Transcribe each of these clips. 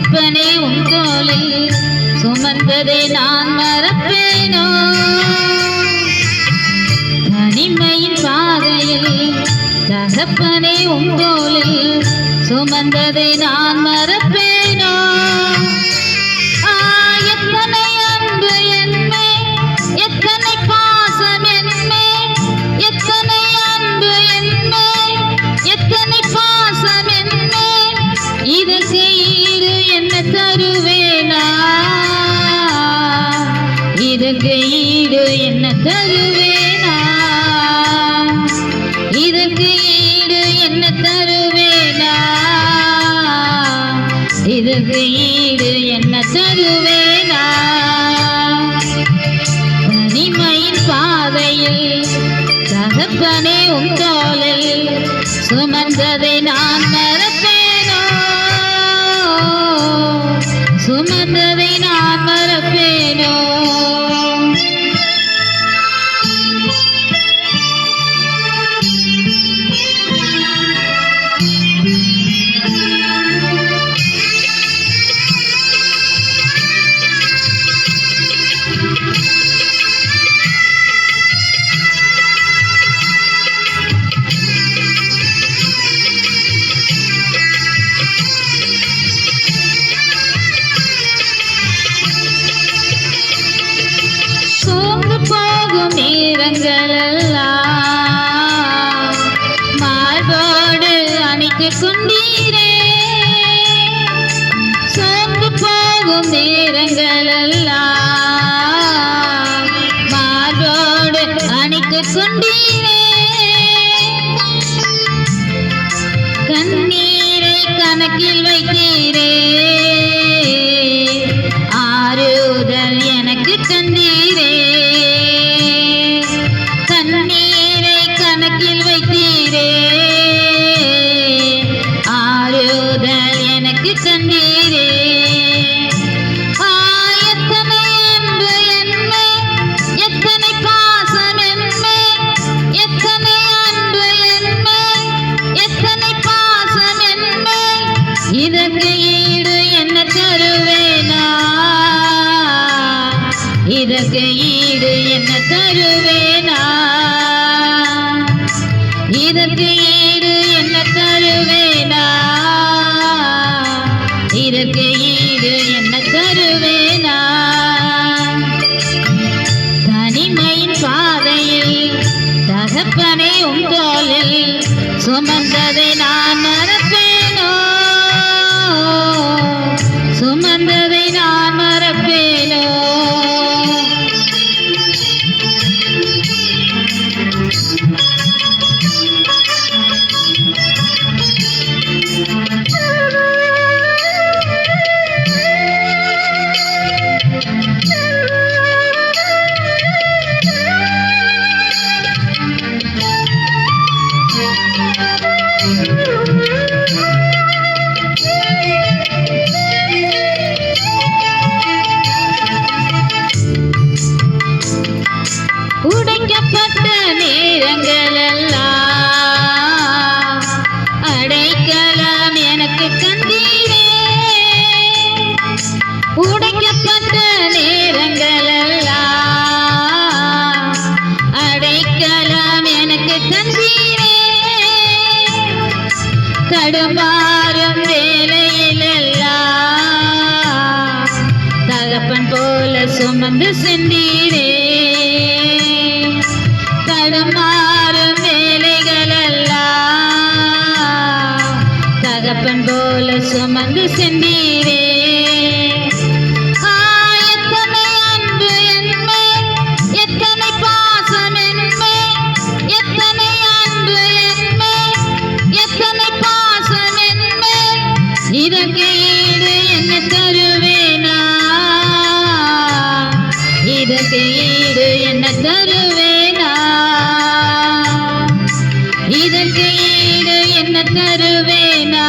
தகப்பனே உன் தோளில் சுமந்ததை நான் மறப்பேனோ? தனிமையின் பாதையில் தகப்பனே உன் தோளில் சுமந்ததை நான் மறப்பேனோ? பாதையில் தகப்பனே உன் தோளில் சுமந்ததை நான் மறப்பேனோ? சுமந்ததை நான் மறப்பேனோ? கொண்டீரே சோர்ந்து போகும் நேரங்களெல்லாம் மார்போடு அணிக்கு கொண்டீரே கண்ணீரை கணக்கில் வைத்தீரே. ஆறுதல் எனக்கு தந்தீரே. இதற்கு ஈடு என்ன தருவேனா? இதற்கு ஈடு என்ன தருவேனா? இதற்கு ஈடு என்ன தருவேனா? தனிமையின் பாதையில் தகப்பனை உன் தோளில் சுமந்ததை நான் மறப்பேனோ? சுமந்ததை நான் தடுமாறும் வேலையிலெல்லாம் தகப்பன் போல சுமந்து சென்றீரே தடுமாறும் வேலைகளெல்லாம் தகப்பன் போல சுமந்து சென்றீரே இதற்கு ஈடு என்ன தருவேனா?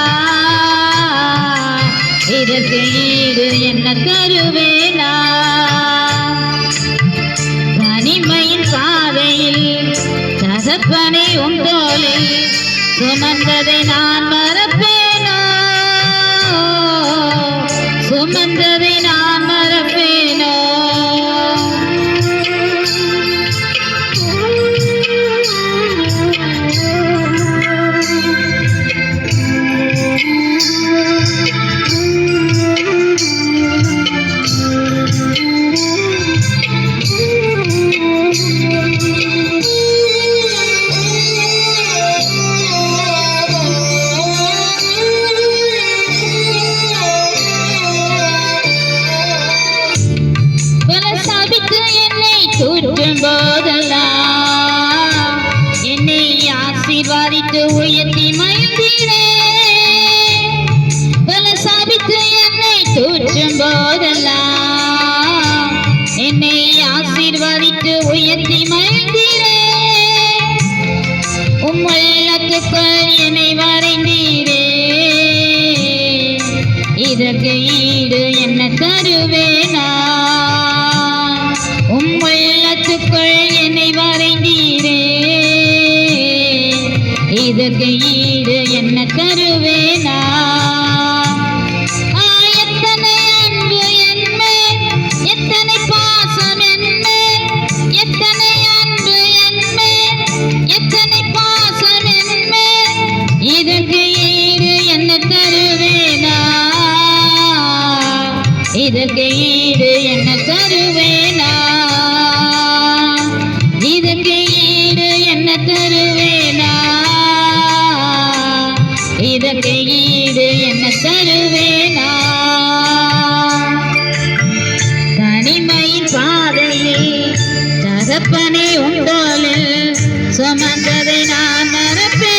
இதற்கு ஈடு என்ன தருவேனா? தனிமையின் பாதையில் தகப்பனை உன் சுமந்ததை நான் மறப்பேனோ? சுமந்ததை நான் உயர்த்தி மகிழ்ந்தீரே உம்மள்ளத்துக்குள் என்னை வரைந்தீரே. இதற்கு ஈடு என்ன தருவேனா? உம்மள்ளத்துக்குள் என்னை வரைந்தீரே. இதற்கு ஈடு என்ன தனிமையின் பாதையில் தகப்பனே உண்டோலில் சுமந்ததை நான் மறப்பேன்.